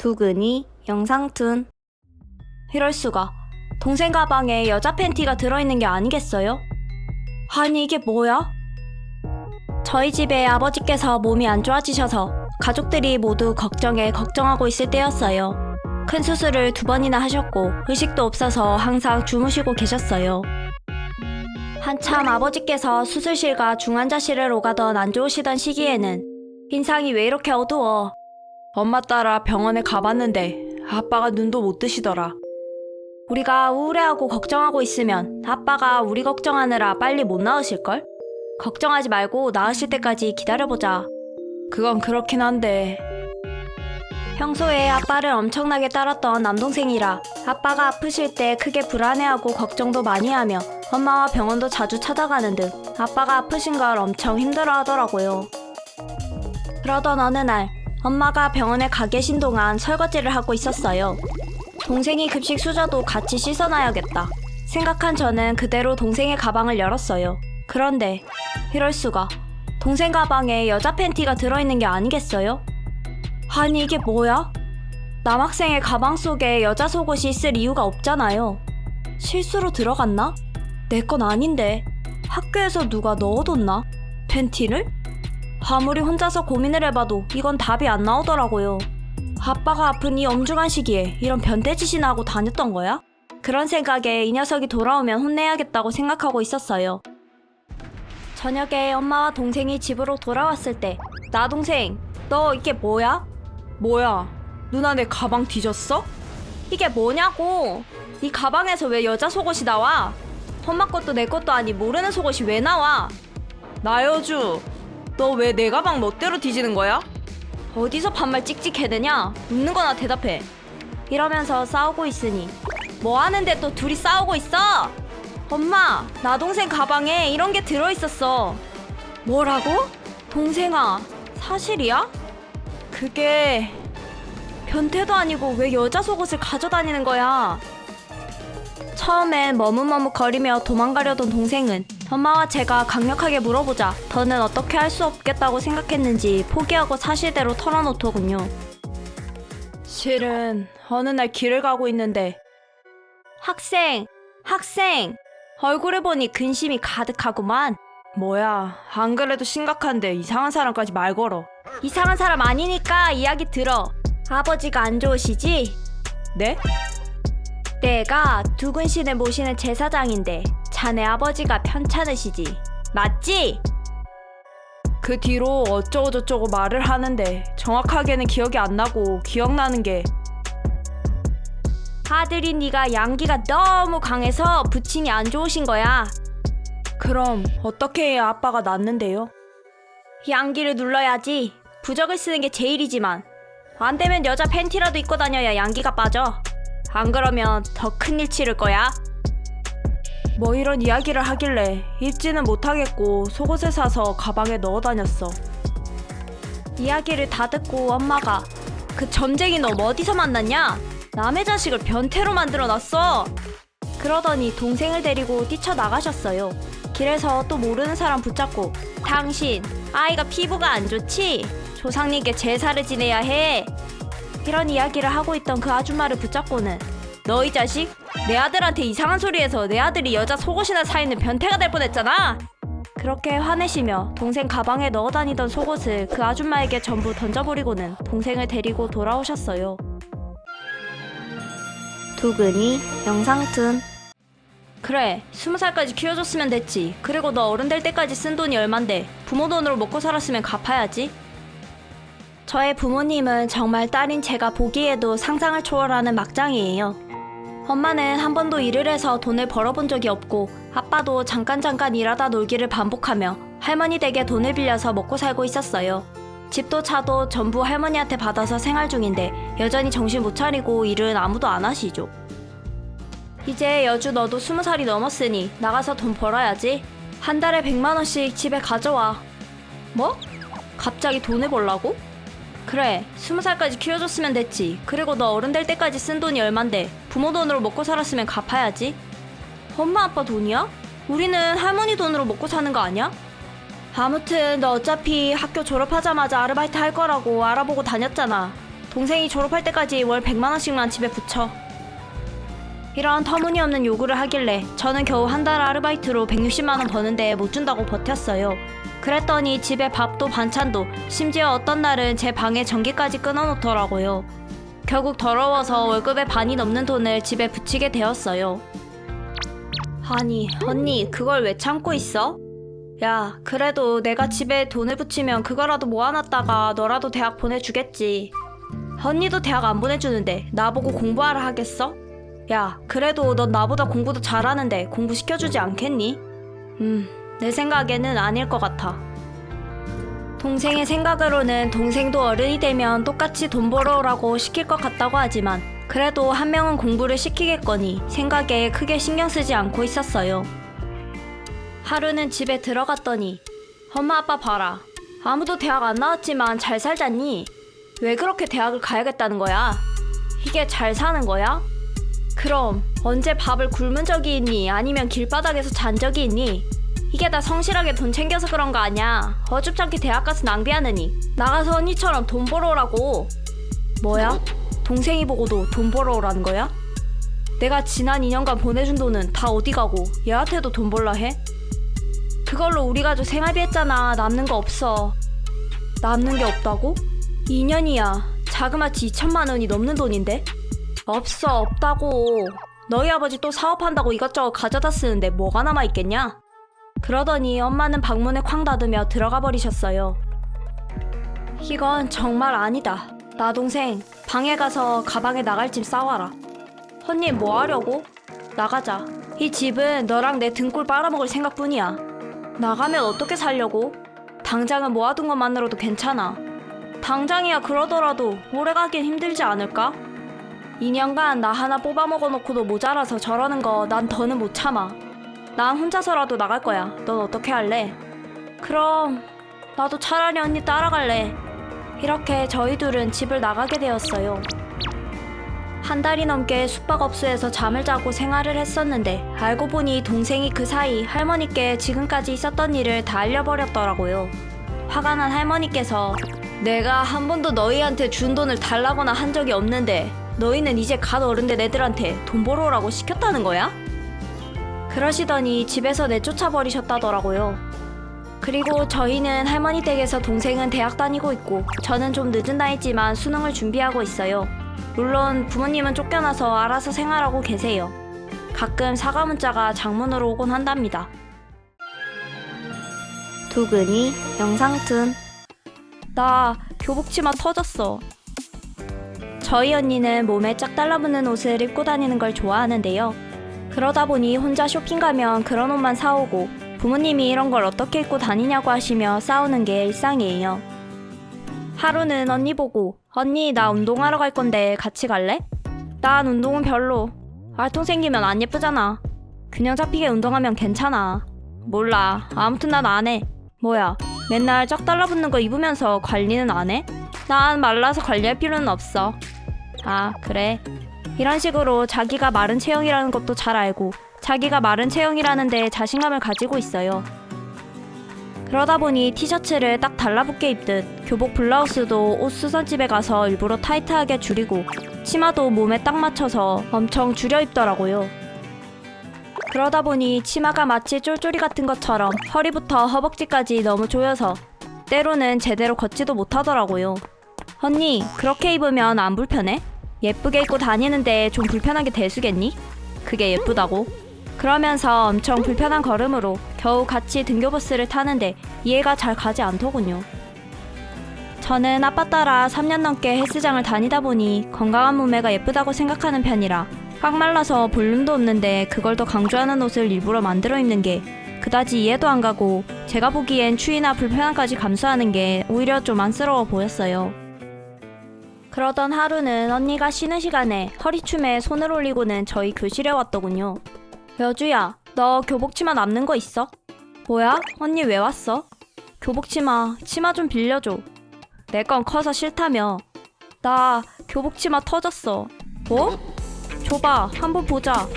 두근이 영상툰 이럴 수가 동생 가방에 여자 팬티가 들어있는 게 아니겠어요? 아니 이게 뭐야? 저희 집에 아버지께서 몸이 안 좋아지셔서 가족들이 모두 걱정에 걱정하고 있을 때였어요. 큰 수술을 두 번이나 하셨고 의식도 없어서 항상 주무시고 계셨어요. 한참 아버지께서 수술실과 중환자실을 오가던 안 좋으시던 시기에는 인상이 왜 이렇게 어두워? 엄마 따라 병원에 가봤는데 아빠가 눈도 못 뜨시더라. 우리가 우울해하고 걱정하고 있으면 아빠가 우리 걱정하느라 빨리 못 나으실걸? 걱정하지 말고 나으실 때까지 기다려보자. 그건 그렇긴 한데. 평소에 아빠를 엄청나게 따랐던 남동생이라 아빠가 아프실 때 크게 불안해하고 걱정도 많이 하며 엄마와 병원도 자주 찾아가는 등 아빠가 아프신 걸 엄청 힘들어 하더라고요. 그러던 어느 날 엄마가 병원에 가 계신 동안 설거지를 하고 있었어요. 동생이 급식 수저도 같이 씻어놔야겠다. 생각한 저는 그대로 동생의 가방을 열었어요. 그런데 이럴 수가. 동생 가방에 여자 팬티가 들어있는 게 아니겠어요? 아니 이게 뭐야? 남학생의 가방 속에 여자 속옷이 있을 이유가 없잖아요. 실수로 들어갔나? 내 건 아닌데. 학교에서 누가 넣어뒀나? 팬티를? 아무리 혼자서 고민을 해봐도 이건 답이 안 나오더라고요. 아빠가 아픈 이 엄중한 시기에 이런 변태짓이나 하고 다녔던 거야? 그런 생각에 이 녀석이 돌아오면 혼내야겠다고 생각하고 있었어요. 저녁에 엄마와 동생이 집으로 돌아왔을 때, 나 동생, 너 이게 뭐야? 뭐야? 누나 내 가방 뒤졌어? 이게 뭐냐고? 네 가방에서 왜 여자 속옷이 나와? 엄마 것도 내 것도 아니 모르는 속옷이 왜 나와? 나여주, 너 왜 내 가방 멋대로 뒤지는 거야? 어디서 반말 찍찍 해대냐? 묻는 거나 대답해. 이러면서 싸우고 있으니 뭐 하는데 또 둘이 싸우고 있어? 엄마, 나 동생 가방에 이런 게 들어 있었어. 뭐라고? 동생아, 사실이야? 그게 변태도 아니고 왜 여자 속옷을 가져다니는 거야? 처음엔 머뭇머뭇거리며 도망가려던 동생은 엄마와 제가 강력하게 물어보자 더는 어떻게 할 수 없겠다고 생각했는지 포기하고 사실대로 털어놓더군요. 실은 어느 날 길을 가고 있는데 학생, 학생 얼굴을 보니 근심이 가득하구만. 뭐야, 안 그래도 심각한데 이상한 사람까지 말 걸어. 이상한 사람 아니니까 이야기 들어. 아버지가 안 좋으시지? 네? 내가 두근신을 모시는 제사장인데 자네 아버지가 편찮으시지 맞지? 그 뒤로 어쩌고저쩌고 말을 하는데 정확하게는 기억이 안 나고 기억나는 게 아들인 네가 양기가 너무 강해서 부친이 안 좋으신 거야 그럼 어떻게 해야 아빠가 낫는데요? 양기를 눌러야지 부적을 쓰는 게 제일이지만 안 되면 여자 팬티라도 입고 다녀야 양기가 빠져 안 그러면 더 큰 일 치를 거야. 뭐 이런 이야기를 하길래 입지는 못하겠고 속옷을 사서 가방에 넣어 다녔어. 이야기를 다 듣고 엄마가 그 점쟁이 너 어디서 만났냐? 남의 자식을 변태로 만들어 놨어. 그러더니 동생을 데리고 뛰쳐나가셨어요. 길에서 또 모르는 사람 붙잡고 당신 아이가 피부가 안 좋지? 조상님께 제사를 지내야 해. 이런 이야기를 하고 있던 그 아줌마를 붙잡고는 너이 자식 내 아들한테 이상한 소리해서 내 아들이 여자 속옷이나 사 있는 변태가 될 뻔했잖아. 그렇게 화내시며 동생 가방에 넣어 다니던 속옷을 그 아줌마에게 전부 던져버리고는 동생을 데리고 돌아오셨어요. 두근이 영상툰. 그래 스무 살까지 키워줬으면 됐지. 그리고 너 어른 될 때까지 쓴 돈이 얼만데 부모 돈으로 먹고 살았으면 갚아야지. 저의 부모님은 정말 딸인 제가 보기에도 상상을 초월하는 막장이에요. 엄마는 한 번도 일을 해서 돈을 벌어본 적이 없고 아빠도 잠깐 잠깐 일하다 놀기를 반복하며 할머니 댁에 돈을 빌려서 먹고 살고 있었어요. 집도 차도 전부 할머니한테 받아서 생활 중인데 여전히 정신 못 차리고 일은 아무도 안 하시죠. 이제 여주 너도 스무 살이 넘었으니 나가서 돈 벌어야지. 한 달에 백만 원씩 집에 가져와. 뭐? 갑자기 돈을 벌라고? 그래, 스무 살까지 키워줬으면 됐지. 그리고 너 어른 될 때까지 쓴 돈이 얼만데 부모 돈으로 먹고 살았으면 갚아야지. 엄마 아빠 돈이야? 우리는 할머니 돈으로 먹고 사는 거 아니야? 아무튼 너 어차피 학교 졸업하자마자 아르바이트 할 거라고 알아보고 다녔잖아. 동생이 졸업할 때까지 월 100만 원씩만 집에 붙여. 이런 터무니없는 요구를 하길래 저는 겨우 한 달 아르바이트로 160만 원 버는데 못 준다고 버텼어요. 그랬더니 집에 밥도 반찬도 심지어 어떤 날은 제 방에 전기까지 끊어놓더라고요. 결국 더러워서 월급의 반이 넘는 돈을 집에 붙이게 되었어요. 아니, 언니, 그걸 왜 참고 있어? 야, 그래도 내가 집에 돈을 붙이면 그거라도 모아놨다가 너라도 대학 보내주겠지. 언니도 대학 안 보내주는데 나보고 공부하라 하겠어? 야, 그래도 넌 나보다 공부도 잘하는데 공부 시켜주지 않겠니? 음, 내 생각에는 아닐 것 같아. 동생의 생각으로는 동생도 어른이 되면 똑같이 돈 벌어오라고 시킬 것 같다고 하지만 그래도 한 명은 공부를 시키겠거니 생각에 크게 신경 쓰지 않고 있었어요. 하루는 집에 들어갔더니 엄마 아빠 봐라. 아무도 대학 안 나왔지만 잘 살잖니? 왜 그렇게 대학을 가야겠다는 거야? 이게 잘 사는 거야? 그럼 언제 밥을 굶은 적이 있니? 아니면 길바닥에서 잔 적이 있니? 이게 다 성실하게 돈 챙겨서 그런 거 아니야. 어줍잖게 대학 가서 낭비하느니. 나가서 언니처럼 돈 벌어오라고. 뭐야? 동생이 보고도 돈 벌어오라는 거야? 내가 지난 2년간 보내준 돈은 다 어디 가고 얘한테도 돈 벌라 해? 그걸로 우리 가족 생활비 했잖아. 남는 거 없어. 남는 게 없다고? 2년이야. 자그마치 2천만 원이 넘는 돈인데? 없어, 없다고. 너희 아버지 또 사업한다고 이것저것 가져다 쓰는데 뭐가 남아있겠냐? 그러더니 엄마는 방문을 쾅 닫으며 들어가 버리셨어요. 이건 정말 아니다. 나 동생, 방에 가서 가방에 나갈 짐 싸와라. 언니 뭐 하려고? 나가자. 이 집은 너랑 내 등골 빨아먹을 생각뿐이야. 나가면 어떻게 살려고? 당장은 모아둔 것만으로도 괜찮아. 당장이야 그러더라도 오래 가긴 힘들지 않을까? 2년간 나 하나 뽑아 먹어 놓고도 모자라서 저러는 거 난 더는 못 참아. 난 혼자서라도 나갈 거야. 넌 어떻게 할래? 그럼 나도 차라리 언니 따라갈래. 이렇게 저희 둘은 집을 나가게 되었어요. 한 달이 넘게 숙박업소에서 잠을 자고 생활을 했었는데 알고 보니 동생이 그 사이 할머니께 지금까지 있었던 일을 다 알려버렸더라고요. 화가 난 할머니께서 내가 한 번도 너희한테 준 돈을 달라거나 한 적이 없는데 너희는 이제 갓 어른 된 애들한테 돈 벌어오라고 시켰다는 거야? 그러시더니 집에서 내쫓아 버리셨다더라고요. 그리고 저희는 할머니 댁에서 동생은 대학 다니고 있고 저는 좀 늦은 나이지만 수능을 준비하고 있어요. 물론 부모님은 쫓겨나서 알아서 생활하고 계세요. 가끔 사과 문자가 장문으로 오곤 한답니다. 두근이 영상툰 나 교복치마 터졌어. 저희 언니는 몸에 짝 달라붙는 옷을 입고 다니는 걸 좋아하는데요. 그러다 보니 혼자 쇼핑 가면 그런 옷만 사오고 부모님이 이런 걸 어떻게 입고 다니냐고 하시며 싸우는 게 일상이에요. 하루는 언니 보고 언니 나 운동하러 갈 건데 같이 갈래? 난 운동은 별로. 알통 생기면 안 예쁘잖아. 균형 잡히게 운동하면 괜찮아. 몰라. 아무튼 난 안 해. 뭐야? 맨날 짝 달라붙는 거 입으면서 관리는 안 해? 난 말라서 관리할 필요는 없어. 아, 그래. 이런 식으로 자기가 마른 체형이라는 것도 잘 알고 자기가 마른 체형이라는 데 자신감을 가지고 있어요. 그러다 보니 티셔츠를 딱 달라붙게 입듯 교복 블라우스도 옷 수선집에 가서 일부러 타이트하게 줄이고 치마도 몸에 딱 맞춰서 엄청 줄여 입더라고요. 그러다 보니 치마가 마치 쫄쫄이 같은 것처럼 허리부터 허벅지까지 너무 조여서 때로는 제대로 걷지도 못하더라고요. 언니, 그렇게 입으면 안 불편해? 예쁘게 입고 다니는데 좀 불편하게 대수겠니? 그게 예쁘다고? 그러면서 엄청 불편한 걸음으로 겨우 같이 등교버스를 타는데 이해가 잘 가지 않더군요. 저는 아빠 따라 3년 넘게 헬스장을 다니다 보니 건강한 몸매가 예쁘다고 생각하는 편이라 꽉 말라서 볼륨도 없는데 그걸 더 강조하는 옷을 일부러 만들어 입는 게 그다지 이해도 안 가고 제가 보기엔 추위나 불편함까지 감수하는 게 오히려 좀 안쓰러워 보였어요. 그러던 하루는 언니가 쉬는 시간에 허리춤에 손을 올리고는 저희 교실에 왔더군요. 여주야, 너 교복 치마 남는 거 있어? 뭐야? 언니 왜 왔어? 교복 치마, 치마 좀 빌려줘. 내 건 커서 싫다며. 나 교복 치마 터졌어. 뭐? 줘봐, 한번 보자.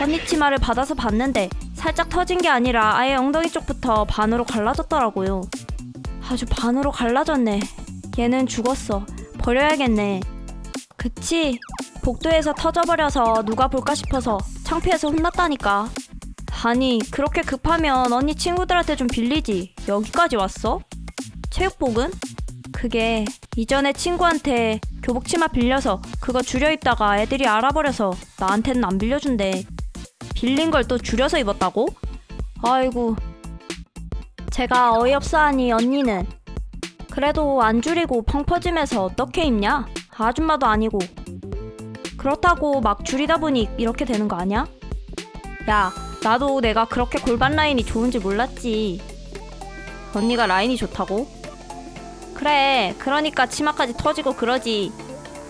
언니 치마를 받아서 봤는데 살짝 터진 게 아니라 아예 엉덩이 쪽부터 반으로 갈라졌더라고요. 아주 반으로 갈라졌네. 얘는 죽었어. 버려야겠네. 그치. 복도에서 터져버려서 누가 볼까 싶어서 창피해서 혼났다니까. 아니, 그렇게 급하면 언니 친구들한테 좀 빌리지. 여기까지 왔어? 체육복은? 그게 이전에 친구한테 교복 치마 빌려서 그거 줄여 입다가 애들이 알아버려서 나한테는 안 빌려준대. 빌린 걸 또 줄여서 입었다고? 아이고. 제가 어이없어 하니 언니는 그래도 안 줄이고 펑 퍼지면서 어떻게 입냐? 아줌마도 아니고. 그렇다고 막 줄이다 보니 이렇게 되는 거 아니야? 야, 나도 내가 그렇게 골반 라인이 좋은지 몰랐지. 언니가 라인이 좋다고? 그래, 그러니까 치마까지 터지고 그러지.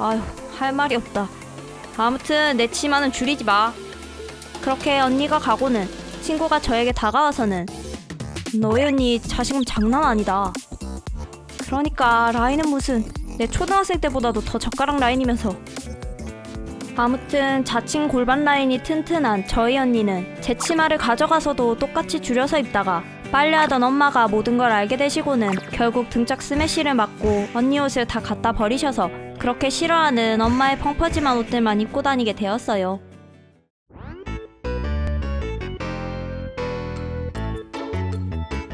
아휴, 할 말이 없다. 아무튼 내 치마는 줄이지 마. 그렇게 언니가 가고는 친구가 저에게 다가와서는 너희 언니 자신감 장난 아니다. 그러니까 라인은 무슨 내 초등학생 때보다도 더 젓가락 라인이면서 아무튼 자칭 골반 라인이 튼튼한 저희 언니는 제 치마를 가져가서도 똑같이 줄여서 입다가 빨래하던 엄마가 모든 걸 알게 되시고는 결국 등짝 스매시를 맞고 언니 옷을 다 갖다 버리셔서 그렇게 싫어하는 엄마의 펑퍼짐한 옷들만 입고 다니게 되었어요.